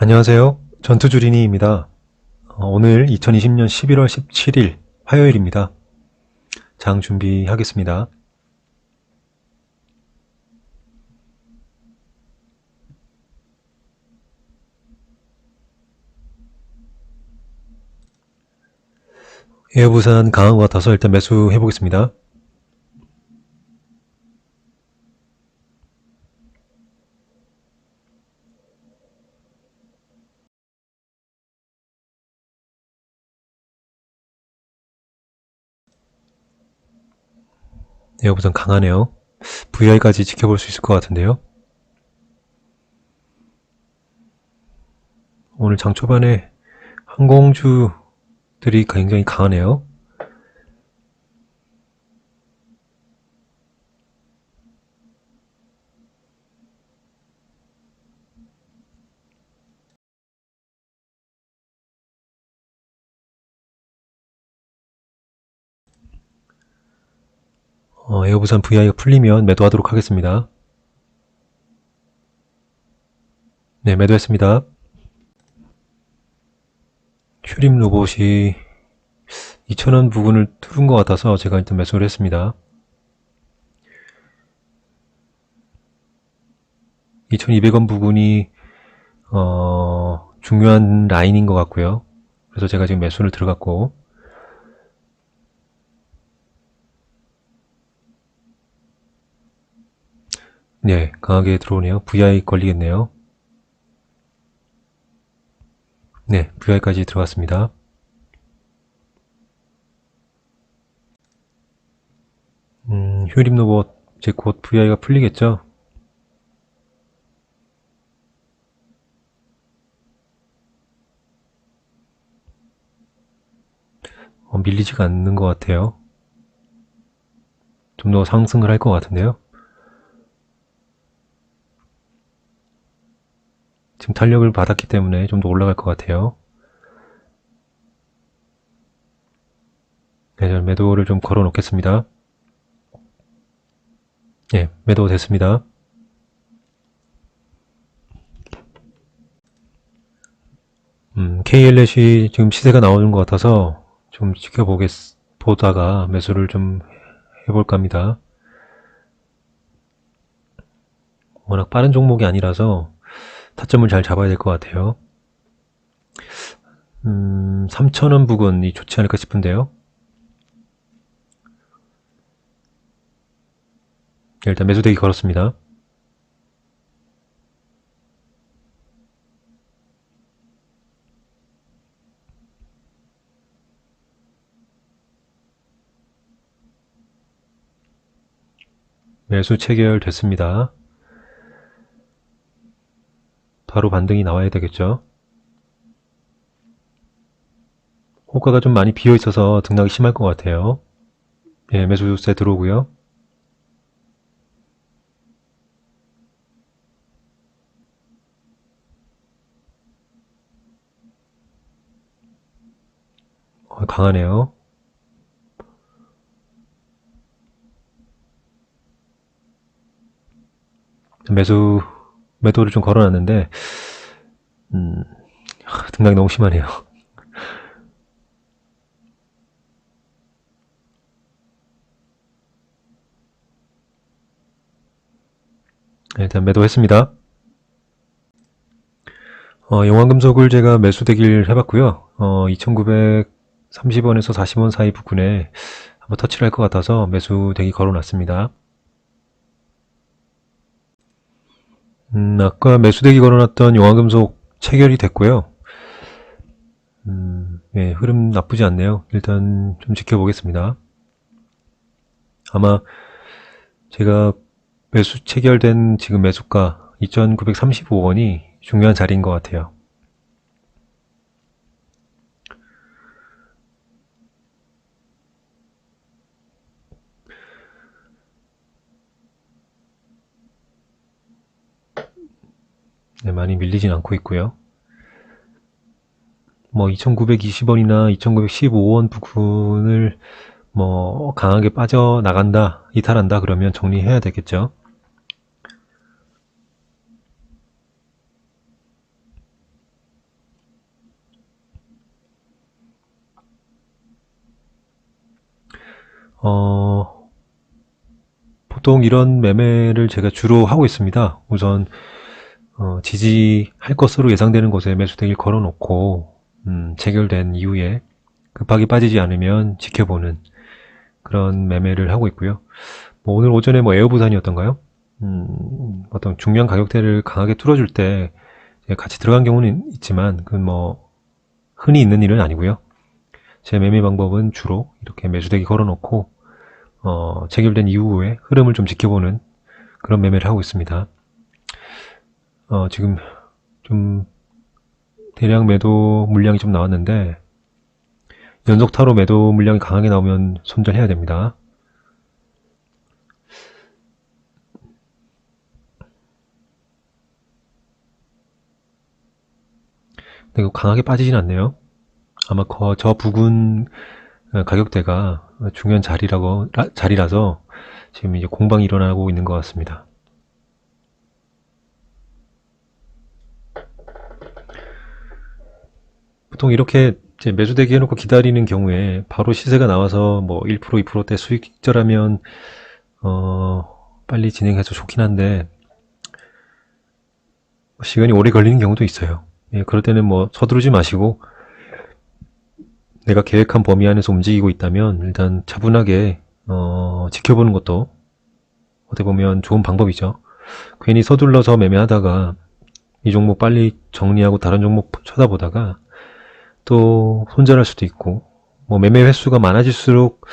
안녕하세요. 전투주린이입니다. 어, 오늘 2020년 11월 17일 화요일입니다. 장 준비하겠습니다. 에어부산 강한 것 같아서 일단 매수해 보겠습니다. 에어부산 강하네요. VI까지 지켜볼 수 있을 것 같은데요. 오늘 장 초반에 항공주들이 굉장히 강하네요. 어, 에어부산 VI가 풀리면 매도하도록 하겠습니다. 네, 매도했습니다. 휴림 로봇이 2,000원 부근을 뚫은 것 같아서 제가 일단 매수를 했습니다. 2,200원 부근이 어, 중요한 라인인 것 같고요. 그래서 제가 지금 매수를 들어갔고 네, 강하게 들어오네요. VI 걸리겠네요. 네, VI까지 들어갔습니다. 음, 휴림 로봇, 이제 곧 VI가 풀리겠죠? 어, 밀리지가 않는 것 같아요. 좀 더 상승을 할 것 같은데요. 지금 탄력을 받았기 때문에 좀 더 올라갈 것 같아요. 네, 매도를 좀 걸어 놓겠습니다. 예, 매도 됐습니다. 음, KLN이 지금 시세가 나오는 것 같아서 좀 지켜보겠, 보다가 매수를 좀 해볼까 합니다. 워낙 빠른 종목이 아니라서 타점을 잘 잡아야 될 것 같아요. 음, 3,000원 부근이 좋지 않을까 싶은데요. 일단 매수대기 걸었습니다. 매수 체결 됐습니다. 바로 반등이 나와야 되겠죠. 호가가 좀 많이 비어 있어서 등락이 심할 것 같아요. 예, 매수세 들어오고요. 어, 강하네요. 매수 매도를 좀 걸어놨는데 음, 등락이 너무 심하네요. 네, 일단 매도했습니다. 어, 영화금속을 제가 매수대기를 해봤고요. 어, 2,930원에서 40원 사이 부근에 한번 터치를 할 것 같아서 매수대기 걸어놨습니다. 음, 아까 매수대기 걸어놨던 용화금속 체결이 됐고요. 음, 네, 흐름 나쁘지 않네요. 일단 좀 지켜보겠습니다. 아마 제가 매수 체결된 지금 매수가 2,935원이 중요한 자리인 것 같아요. 네, 많이 밀리진 않고 있고요. 뭐 2,920원이나 2,915원 부근을 뭐 강하게 빠져 나간다, 이탈한다 그러면 정리해야 되겠죠. 어, 보통 이런 매매를 제가 주로 하고 있습니다. 우선 어, 지지할 것으로 예상되는 곳에 매수대기를 걸어놓고 음, 체결된 이후에 급하게 빠지지 않으면 지켜보는 그런 매매를 하고 있고요. 뭐 오늘 오전에 뭐 에어부산이었던가요? 음, 어떤 중요한 가격대를 강하게 뚫어줄 때 같이 들어간 경우는 있지만 그건 뭐 흔히 있는 일은 아니고요. 제 매매 방법은 주로 이렇게 매수대기 걸어놓고 어, 체결된 이후에 흐름을 좀 지켜보는 그런 매매를 하고 있습니다. 어, 지금 좀 대량 매도 물량이 좀 나왔는데 연속 타로 매도 물량이 강하게 나오면 손절해야 됩니다. 근데 강하게 빠지진 않네요. 아마 거- 저 부근 어, 가격대가 중요한 자리라고 라- 자리라서 지금 이제 공방이 일어나고 있는 것 같습니다. 보통 이렇게 이제 매수대기 해놓고 기다리는 경우에 바로 시세가 나와서 뭐 1% 2%대 수익 익절하면 어 빨리 진행해서 좋긴 한데 시간이 오래 걸리는 경우도 있어요. 예, 그럴 때는 뭐 서두르지 마시고 내가 계획한 범위 안에서 움직이고 있다면 일단 차분하게 어, 지켜보는 것도 어떻게 보면 좋은 방법이죠. 괜히 서둘러서 매매하다가 이 종목 빨리 정리하고 다른 종목 쳐다보다가 또 손절할 수도 있고 뭐 매매 횟수가 많아질수록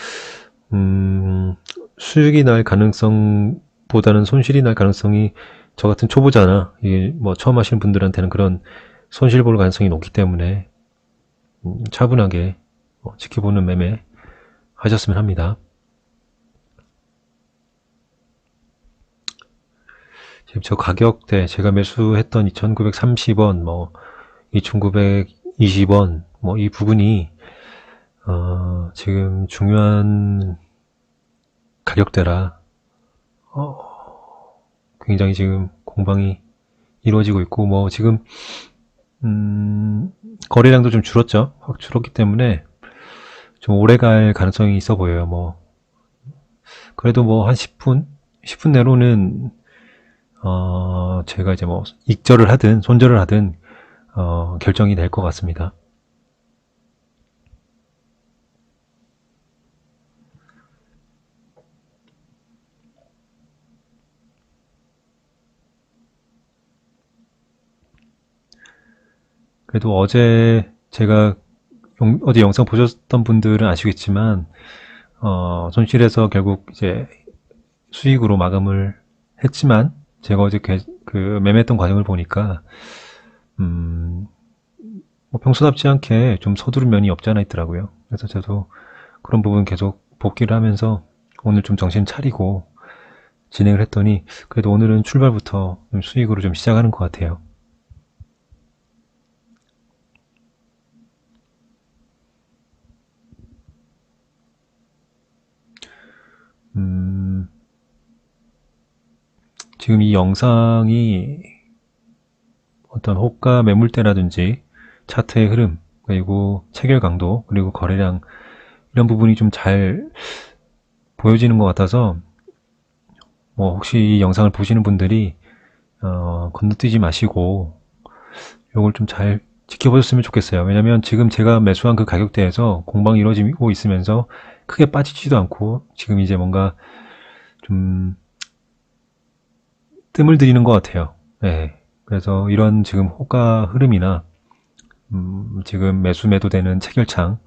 음, 수익이 날 가능성보다는 손실이 날 가능성이 저 같은 초보자나 이게 뭐 처음 하시는 분들한테는 그런 손실 볼 가능성이 높기 때문에 음, 차분하게 어, 지켜보는 매매 하셨으면 합니다. 지금 저 가격대 제가 매수했던 2,930원, 뭐 2,920원, 뭐 이 부분이 어, 지금 중요한 가격대라 어, 굉장히 지금 공방이 이루어지고 있고 뭐 지금 음, 거래량도 좀 줄었죠. 확 줄었기 때문에 좀 오래 갈 가능성이 있어 보여요. 뭐 그래도 뭐 한 10분, 10분 내로는 어, 제가 이제 뭐 익절을 하든 손절을 하든 어, 결정이 될 것 같습니다. 그래도 어제 제가 영- 어디 영상 보셨던 분들은 아시겠지만 어, 손실해서 결국 이제 수익으로 마감을 했지만 제가 어제 그, 그 매매했던 과정을 보니까 음, 뭐 평소답지 않게 좀 서두른 면이 없지 않아 있더라고요. 그래서 저도 그런 부분 계속 복귀를 하면서 오늘 좀 정신 차리고 진행을 했더니 그래도 오늘은 출발부터 좀 수익으로 좀 시작하는 것 같아요. 음, 지금 이 영상이 어떤 호가 매물대라든지 차트의 흐름, 그리고 체결 강도, 그리고 거래량 이런 부분이 좀 잘 보여지는 것 같아서 뭐 혹시 이 영상을 보시는 분들이 어, 건너뛰지 마시고 이걸 좀 잘 지켜보셨으면 좋겠어요. 왜냐면 지금 제가 매수한 그 가격대에서 공방이 이루어지고 있으면서 크게 빠지지도 않고 지금 이제 뭔가 좀 뜸을 들이는 것 같아요. 네. 그래서 이런 지금 호가 흐름이나 음, 지금 매수 매도되는 체결창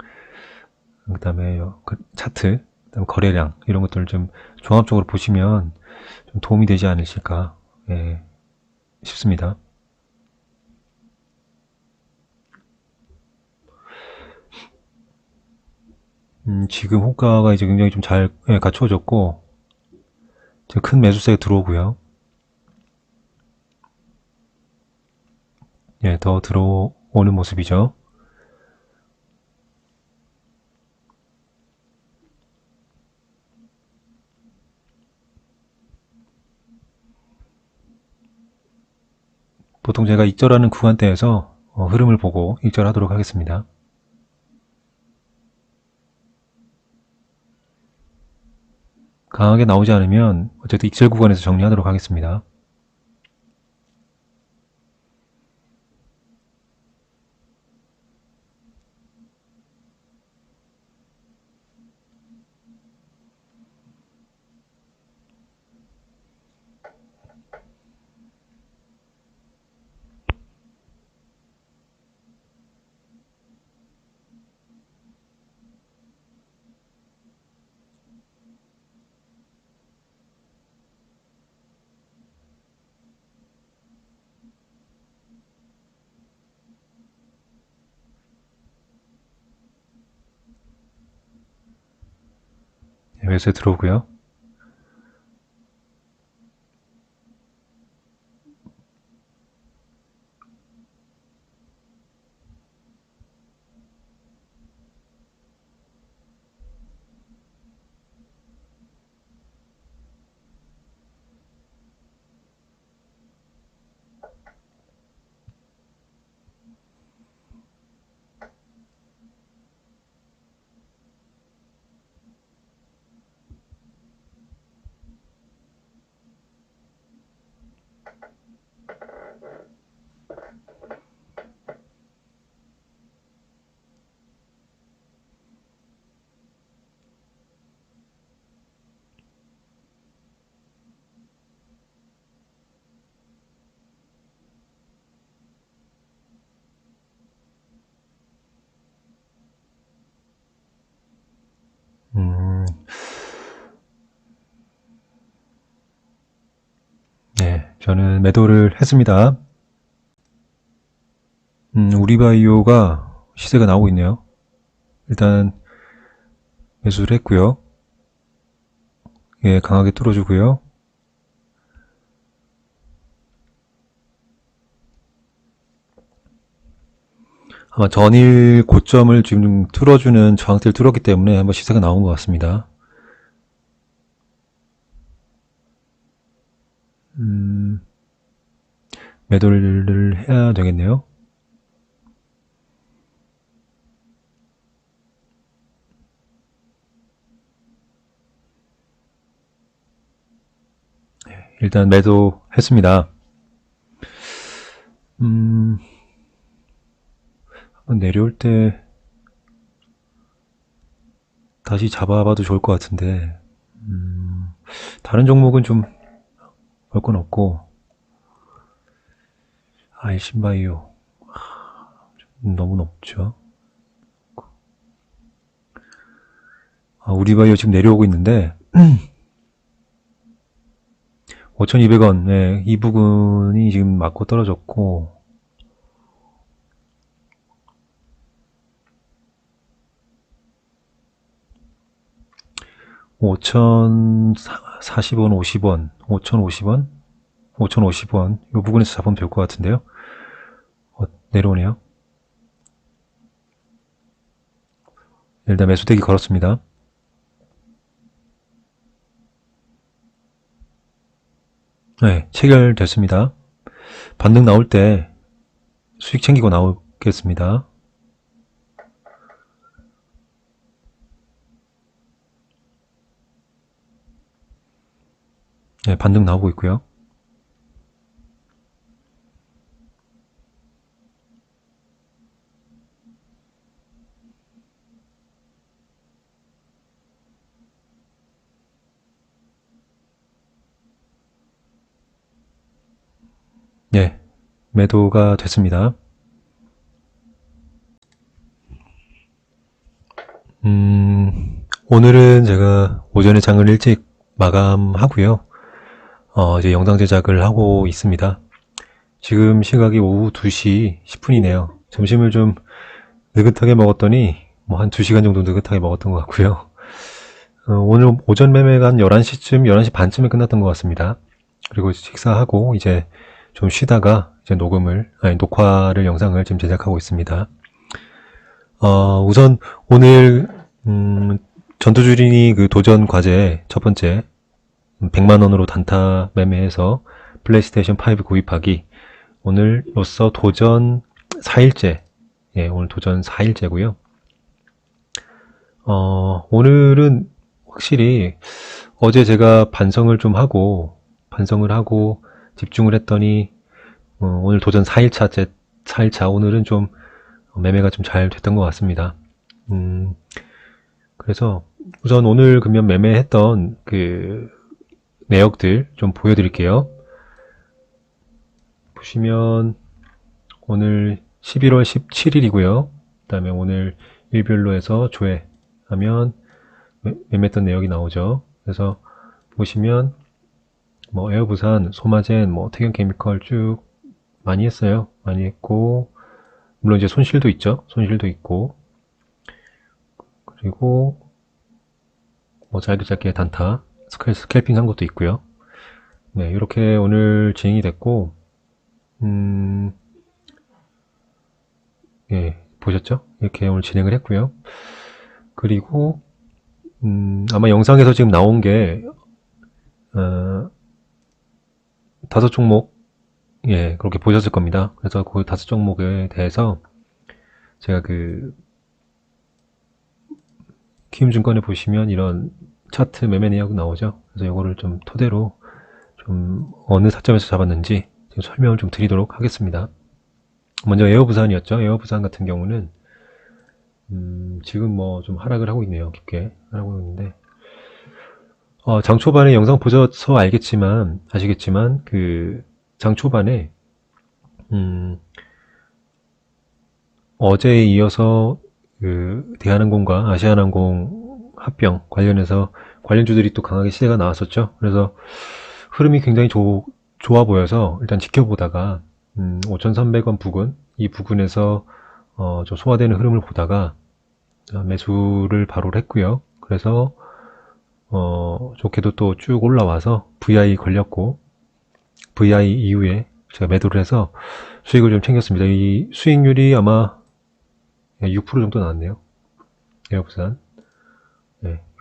그 다음에 그 차트 그다음에 거래량 이런 것들을 좀 종합적으로 보시면 좀 도움이 되지 않으실까 예, 싶습니다. 음, 지금 호가가 이제 굉장히 좀 잘 갖추어졌고 큰 매수세가 들어오고요. 예, 더 들어오는 모습이죠. 보통 제가 익절하는 구간대에서 어, 흐름을 보고 익절하도록 하겠습니다. 강하게 나오지 않으면 어쨌든 익절 구간에서 정리하도록 하겠습니다. 네, 매수에 들어오고요. 음, 네, 저는 매도를 했습니다. 음, 우리바이오가 시세가 나오고 있네요. 일단 매수를 했고요. 예, 강하게 뚫어주고요. 아마 전일 고점을 지금 뚫어주는 저항대를 뚫었기 때문에 한번 시세가 나온 것 같습니다. 음, 매도를 해야 되겠네요. 네, 일단 매도했습니다. 음, 내려올 때 다시 잡아봐도 좋을 것 같은데, 음, 다른 종목은 좀 볼 건 없고, 알신바이오 좀 너무 높죠. 아, 우리 바이오 지금 내려오고 있는데. 5,200원. 네, 이 부분이 지금 맞고 떨어졌고 오천 사십 원, 오십 원, 오천 오십 원, 오천 오십 원, 이 부분에서 잡으면 될 것 같은데요. 어, 내려오네요. 일단 매수대기 걸었습니다. 네, 체결됐습니다. 반등 나올 때 수익 챙기고 나오겠습니다. 네, 반등 나오고 있고요. 네, 매도가 됐습니다. 음, 오늘은 제가 오전에 장을 일찍 마감하고요. 어, 이제 영상 제작을 하고 있습니다. 지금 시각이 오후 2시 10분이네요. 점심을 좀 느긋하게 먹었더니 뭐 한 2시간 정도 느긋하게 먹었던 것 같고요. 어, 오늘 오전 매매가 한 11시쯤, 11시 반쯤에 끝났던 것 같습니다. 그리고 식사하고 이제 좀 쉬다가 이제 녹음을, 아니, 녹화를 영상을 지금 제작하고 있습니다. 어, 우선 오늘, 음, 전투주린이 그 도전 과제 첫 번째 100만원으로 단타 매매해서 플레이스테이션 5 구입하기. 오늘로써 도전 4일째. 예, 오늘 도전 4일째고요. 어, 오늘은 확실히 어제 제가 반성을 좀 하고, 반성을 하고, 집중을 했더니, 어, 오늘 도전 4일차, 제 4일차, 오늘은 좀 매매가 좀 잘 됐던 것 같습니다. 음, 그래서 우선 오늘 금연 매매했던 그 내역들 좀 보여드릴게요. 보시면 오늘 11월 17일이고요. 그 다음에 오늘 일별로 해서 조회하면 매- 매매했던 내역이 나오죠. 그래서 보시면 뭐 에어부산, 소마젠, 뭐 태경케미컬 쭉 많이 했어요. 많이 했고 물론 이제 손실도 있죠. 손실도 있고 그리고 뭐 짧게 짧게 단타 스캘, 스캘핑 한 것도 있고요. 네, 이렇게 오늘 진행이 됐고 음, 예, 보셨죠? 이렇게 오늘 진행을 했고요. 그리고 음, 아마 영상에서 지금 나온 게 어, 다섯 종목 예, 그렇게 보셨을 겁니다. 그래서 그 다섯 종목에 대해서 제가 그 키움증권에 보시면 이런 차트 매매 내역 나오죠. 그래서 이거를 좀 토대로 좀 어느 타점에서 잡았는지 설명을 좀 드리도록 하겠습니다. 먼저 에어부산이었죠. 에어부산 같은 경우는 음, 지금 뭐 좀 하락을 하고 있네요. 깊게 하락하고 있는데 어, 장 초반에 영상 보셔서 알겠지만 아시겠지만 그 장 초반에 음, 어제에 이어서 그 대한항공과 아시아나항공 합병 관련해서 관련주들이 또 강하게 시세가 나왔었죠. 그래서 흐름이 굉장히 조- 좋아 보여서 일단 지켜보다가 음, 5,300원 부근 이 부근에서 어, 좀 소화되는 흐름을 보다가 어, 매수를 바로 했고요. 그래서 어, 좋게도 또 쭉 올라와서 VI 걸렸고 VI 이후에 제가 매도를 해서 수익을 좀 챙겼습니다. 이 수익률이 아마 6% 정도 나왔네요. 에어부산.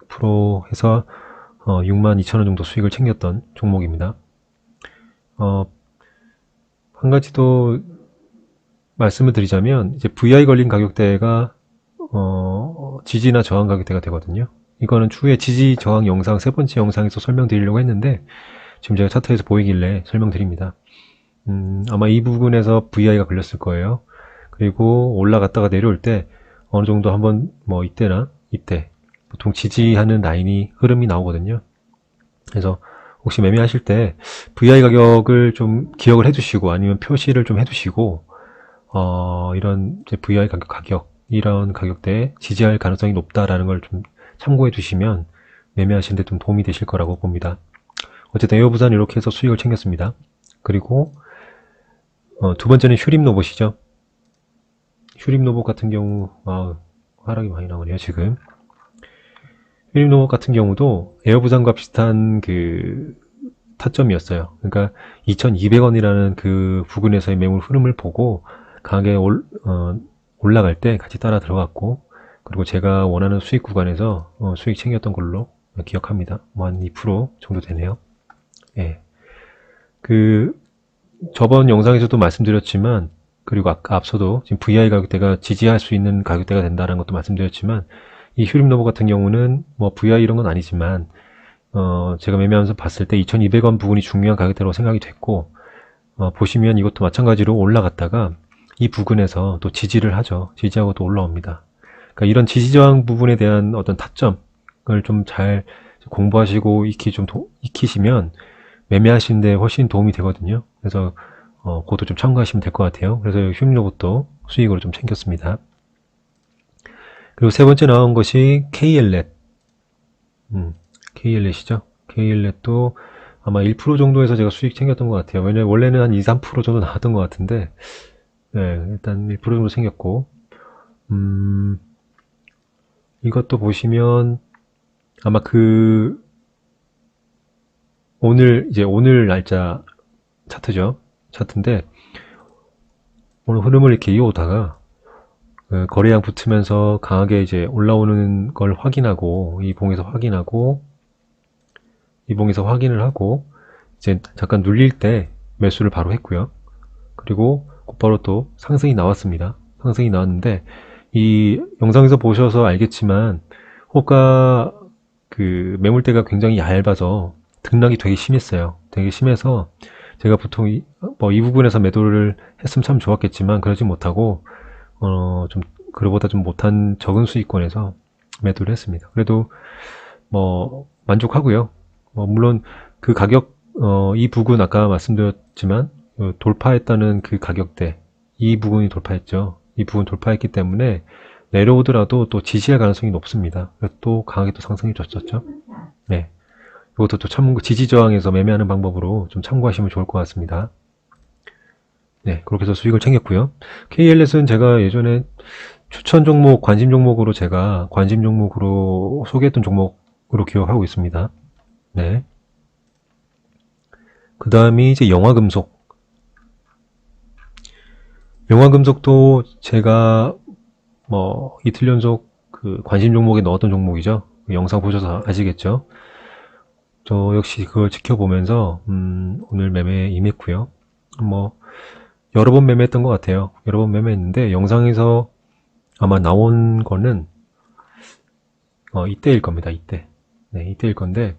네, 6% 해서 어, 6만 2천 원 정도 수익을 챙겼던 종목입니다. 어, 한 가지 더 말씀을 드리자면 이제 VI 걸린 가격대가 어, 지지나 저항 가격대가 되거든요. 이거는 추후에 지지 저항 영상 세 번째 영상에서 설명드리려고 했는데 지금 제가 차트에서 보이길래 설명드립니다. 음, 아마 이 부분에서 VI가 걸렸을 거예요. 그리고 올라갔다가 내려올 때 어느 정도 한번 뭐 이때나 이때 보통 지지하는 라인이 흐름이 나오거든요. 그래서 혹시 매매하실 때 VI 가격을 좀 기억을 해두시고 아니면 표시를 좀 해두시고 어, 이런 VI 가격 가격 이런 가격대에 지지할 가능성이 높다라는 걸 좀 참고해 두시면 매매하시는데 좀 도움이 되실 거라고 봅니다. 어쨌든 에어부산 이렇게 해서 수익을 챙겼습니다. 그리고 어, 두 번째는 휴림 로봇이죠. 휴림 로봇 같은 경우 아, 하락이 많이 나오네요 지금. 로봇 같은 경우도 에어부산과 비슷한 그 타점이었어요. 그러니까 2,200원이라는 그 부근에서의 매물 흐름을 보고 강하게 올, 어, 올라갈 때 같이 따라 들어갔고 그리고 제가 원하는 수익 구간에서 어, 수익 챙겼던 걸로 기억합니다. 뭐 한 2% 정도 되네요. 예. 그 저번 영상에서도 말씀드렸지만 그리고 아까 앞서도 지금 VI 가격대가 지지할 수 있는 가격대가 된다는 것도 말씀드렸지만 이 휴림 로봇 같은 경우는 뭐 VI 이런 건 아니지만 어 제가 매매하면서 봤을 때 2200원 부분이 중요한 가격대로 생각이 됐고 어 보시면 이것도 마찬가지로 올라갔다가 이 부근에서 또 지지를 하죠. 지지하고 또 올라옵니다. 그러니까 이런 지지 저항 부분에 대한 어떤 타점을 좀 잘 공부하시고 익히 좀 도- 익히시면 매매하시는데 훨씬 도움이 되거든요. 그래서 어, 그것도 좀 참고하시면 될 것 같아요. 그래서 휴림 로봇도 수익으로 좀 챙겼습니다. 그리고 세 번째 나온 것이 KLNet. 음, KLNet이죠. KLNet도 아마 1% 정도에서 제가 수익 챙겼던 것 같아요. 왜냐면 원래는 한 2, 3% 정도 나왔던 것 같은데, 네, 일단 1% 정도 생겼고, 음, 이것도 보시면 아마 그 오늘 이제 오늘 날짜 차트죠. 차트인데 오늘 흐름을 이렇게 이어오다가 그 거래량 붙으면서 강하게 이제 올라오는 걸 확인하고 이 봉에서 확인하고 이 봉에서 확인을 하고 이제 잠깐 눌릴 때 매수를 바로 했고요. 그리고 곧바로 또 상승이 나왔습니다. 상승이 나왔는데 이 영상에서 보셔서 알겠지만 호가 그 매물대가 굉장히 얇아서 등락이 되게 심했어요. 되게 심해서 제가 보통 이, 뭐 이 부분에서 매도를 했으면 참 좋았겠지만 그러지 못하고 어, 좀 그보다 좀 못한 적은 수익권에서 매도를 했습니다. 그래도 뭐 만족하고요. 뭐 물론 그 가격 어, 이 부분 아까 말씀드렸지만 어, 돌파했다는 그 가격대 이 부분이 돌파했죠. 이 부분 돌파했기 때문에 내려오더라도 또 지지할 가능성이 높습니다. 또 강하게 또 상승이 줬었죠. 네. 이것도 또 참고 지지 저항에서 매매하는 방법으로 좀 참고하시면 좋을 것 같습니다. 네, 그렇게 해서 수익을 챙겼고요. KLS는 제가 예전에 추천 종목, 관심 종목으로 제가 관심 종목으로 소개했던 종목으로 기억하고 있습니다. 네. 그 다음이 이제 영화금속. 영화금속도 제가 뭐 이틀 연속 그 관심 종목에 넣었던 종목이죠. 그 영상 보셔서 아시겠죠? 저 역시 그걸 지켜보면서 음, 오늘 매매에 임했고요. 뭐 여러 번 매매했던 것 같아요. 여러 번 매매했는데 영상에서 아마 나온 거는 어, 이때일 겁니다. 이때. 네, 이때일 건데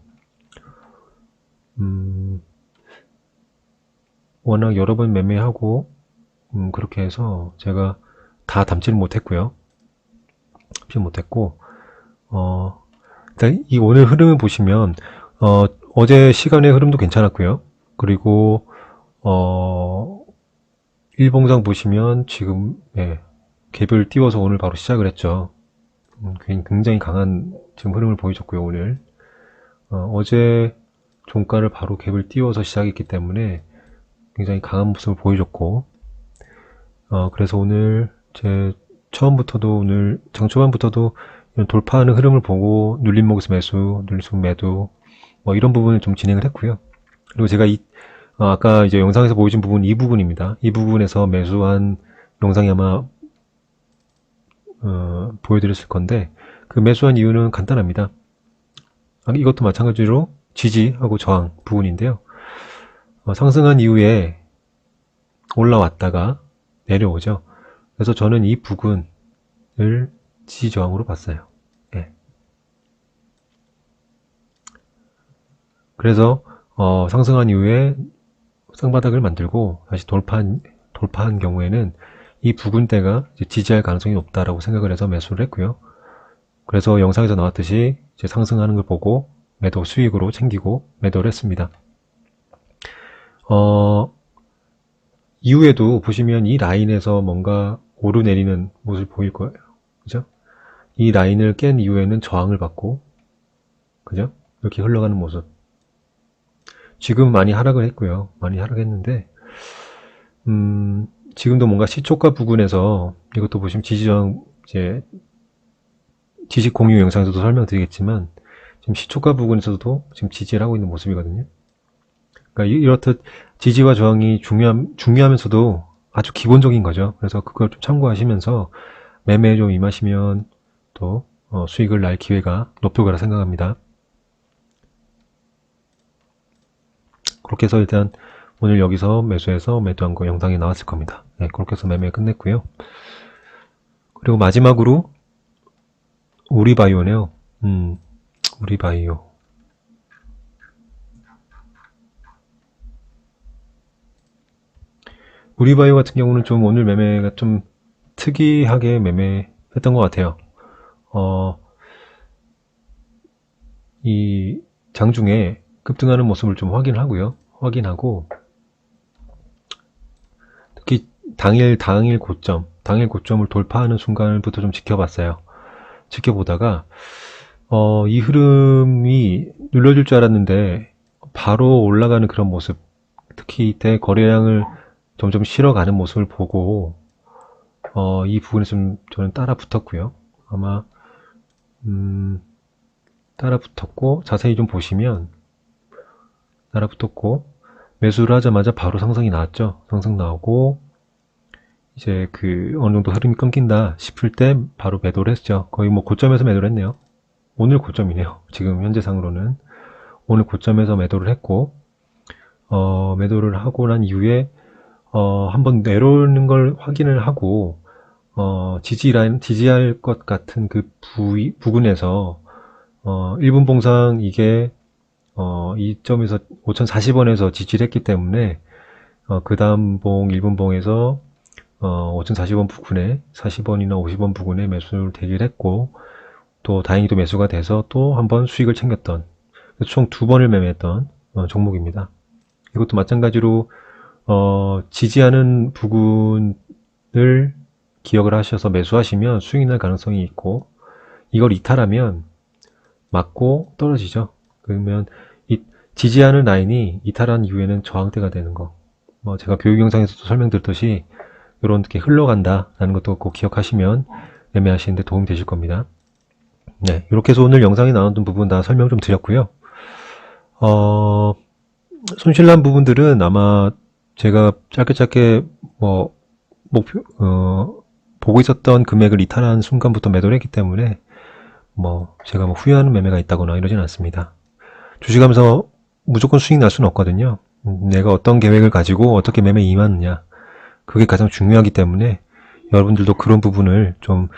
음, 워낙 여러 번 매매하고 음, 그렇게 해서 제가 다 담지를 못했고요. 담지 못했고 어, 일단 이 오늘 흐름을 보시면 어, 어제 시간의 흐름도 괜찮았고요. 그리고 어, 일봉상 보시면 지금 예, 갭을 띄워서 오늘 바로 시작을 했죠. 음, 굉- 굉장히 강한 지금 흐름을 보여줬고요. 오늘 어, 제 종가를 바로 갭을 띄워서 시작했기 때문에 굉장히 강한 모습을 보여줬고 어, 그래서 오늘 제 처음부터도 오늘 장초반부터도 이런 돌파하는 흐름을 보고 눌림 목에서 매수, 눌림 매도 뭐 이런 부분을 좀 진행을 했고요. 그리고 제가 이 어, 아까 이제 영상에서 보여준 부분 이 부분입니다. 이 부분에서 매수한 영상이 아마 어, 보여드렸을 건데 그 매수한 이유는 간단합니다. 아, 이것도 마찬가지로 지지하고 저항 부분인데요. 어, 상승한 이후에 올라왔다가 내려오죠. 그래서 저는 이 부분을 지지 저항으로 봤어요. 예. 그래서 어, 상승한 이후에 쌍바닥을 만들고 다시 돌파한 돌파한 경우에는 이 부근대가 지지할 가능성이 높다라고 생각을 해서 매수를 했고요. 그래서 영상에서 나왔듯이 상승하는 걸 보고 매도 수익으로 챙기고 매도를 했습니다. 어, 이후에도 보시면 이 라인에서 뭔가 오르내리는 모습을 보일 거예요. 그죠? 이 라인을 깬 이후에는 저항을 받고, 그죠? 이렇게 흘러가는 모습. 지금 많이 하락을 했고요. 많이 하락했는데, 음, 지금도 뭔가 시초가 부근에서 이것도 보시면 지지저항, 이제, 지식 공유 영상에서도 설명드리겠지만, 지금 시초가 부근에서도 지금 지지를 하고 있는 모습이거든요. 그러니까 이- 이렇듯 지지와 저항이 중요함, 중요하면서도 아주 기본적인 거죠. 그래서 그걸 좀 참고하시면서 매매에 좀 임하시면 또 어, 수익을 날 기회가 높을 거라 생각합니다. 그렇게 해서 일단 오늘 여기서 매수해서 매도한 거 영상이 나왔을 겁니다. 네, 그렇게 해서 매매 끝냈고요. 그리고 마지막으로 우리바이오네요. 음, 우리바이오. 우리바이오 같은 경우는 좀 오늘 매매가 좀 특이하게 매매했던 것 같아요. 어, 이 장중에 급등하는 모습을 좀 확인하고요. 확인하고 특히 당일 당일 고점, 당일 고점을 돌파하는 순간부터 좀 지켜봤어요. 지켜보다가 어, 이 흐름이 눌러줄 줄 알았는데 바로 올라가는 그런 모습, 특히 이때 거래량을 점점 실어가는 모습을 보고 어, 이 부분에 좀 저는 따라 붙었고요. 아마 음, 따라 붙었고 자세히 좀 보시면 따라 붙었고 매수를 하자마자 바로 상승이 나왔죠. 상승 나오고 이제 그 어느 정도 흐름이 끊긴다 싶을 때 바로 매도를 했죠. 거의 뭐 고점에서 매도를 했네요. 오늘 고점이네요. 지금 현재상으로는 오늘 고점에서 매도를 했고 어, 매도를 하고 난 이후에 어, 한번 내려오는 걸 확인을 하고 어, 지지 라인, 지지할 것 같은 그 부위, 부근에서 어, 1분 봉상 이게 어, 이 점에서 5,040원에서 지지를 했기 때문에 어, 그 다음 봉 1분 봉에서 어, 5,040원 부근에 40원이나 50원 부근에 매수를 대기를 했고 또 다행히도 매수가 돼서 또 한번 수익을 챙겼던 총 두 번을 매매했던 어, 종목입니다. 이것도 마찬가지로 어, 지지하는 부근을 기억을 하셔서 매수하시면 수익이 날 가능성이 있고 이걸 이탈하면 맞고 떨어지죠. 그러면 이 지지하는 라인이 이탈한 이후에는 저항대가 되는 거. 뭐 제가 교육 영상에서도 설명드렸듯이 이렇게 흘러간다라는 것도 꼭 기억하시면 매매하시는데 도움이 되실 겁니다. 네, 이렇게 해서 오늘 영상에 나왔던 부분 다 설명 좀 드렸고요. 어, 손실난 부분들은 아마 제가 짧게 짧게 뭐 목표 어, 보고 있었던 금액을 이탈한 순간부터 매도를 했기 때문에 뭐 제가 뭐 후회하는 매매가 있다거나 이러진 않습니다. 주식하면서 무조건 수익 날 수는 없거든요. 음, 내가 어떤 계획을 가지고 어떻게 매매에 임하느냐 그게 가장 중요하기 때문에 여러분들도 그런 부분을 좀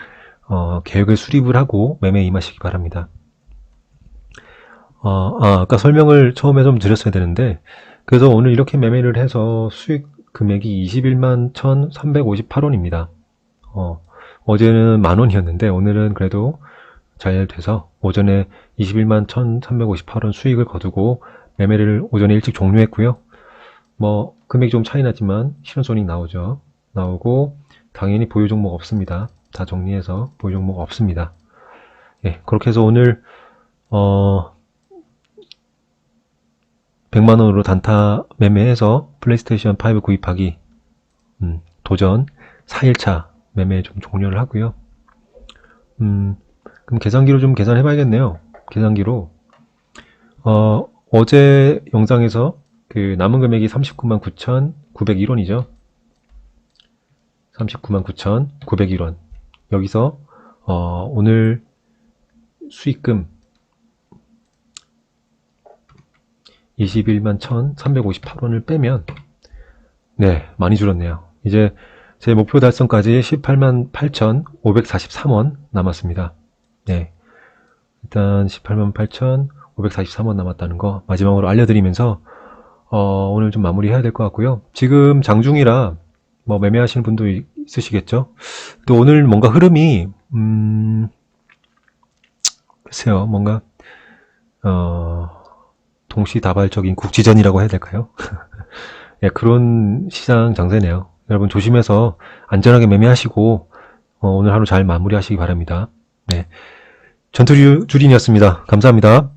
어, 계획을 수립을 하고 매매에 임하시기 바랍니다. 어, 아, 아까 설명을 처음에 좀 드렸어야 되는데 그래서 오늘 이렇게 매매를 해서 수익 금액이 21만 1,358원입니다. 어, 어제는 만 원이었는데 오늘은 그래도 잘 돼서 오전에 21만 1,358원 수익을 거두고 매매를 오전에 일찍 종료했고요. 뭐 금액이 좀 차이 나지만 실현손익 나오죠. 나오고 당연히 보유 종목 없습니다. 다 정리해서 보유 종목 없습니다. 예, 그렇게 해서 오늘 어 100만 원으로 단타 매매해서 플레이스테이션 5 구입하기 음, 도전 4일차 매매 좀 종료를 하고요. 음, 그럼 계산기로 좀 계산해 봐야겠네요. 계산기로 어, 어제 영상에서 그 남은 금액이 39만 9,901원이죠. 39만 9,901원. 여기서 어, 오늘 수익금 21만 1,358원을 빼면 네, 많이 줄었네요. 이제 제 목표 달성까지 18만 8,543원 남았습니다. 네. 일단 18만 8,543원 남았다는 거 마지막으로 알려드리면서 어, 오늘 좀 마무리해야 될 것 같고요. 지금 장중이라 뭐 매매하시는 분도 이- 있으시겠죠. 또 오늘 뭔가 흐름이 음, 글쎄요, 뭔가 어, 동시다발적인 국지전이라고 해야 될까요? 예, 그런 시장 장세네요. 여러분 조심해서 안전하게 매매하시고 어, 오늘 하루 잘 마무리하시기 바랍니다. 네, 전투 주린이었습니다. 감사합니다.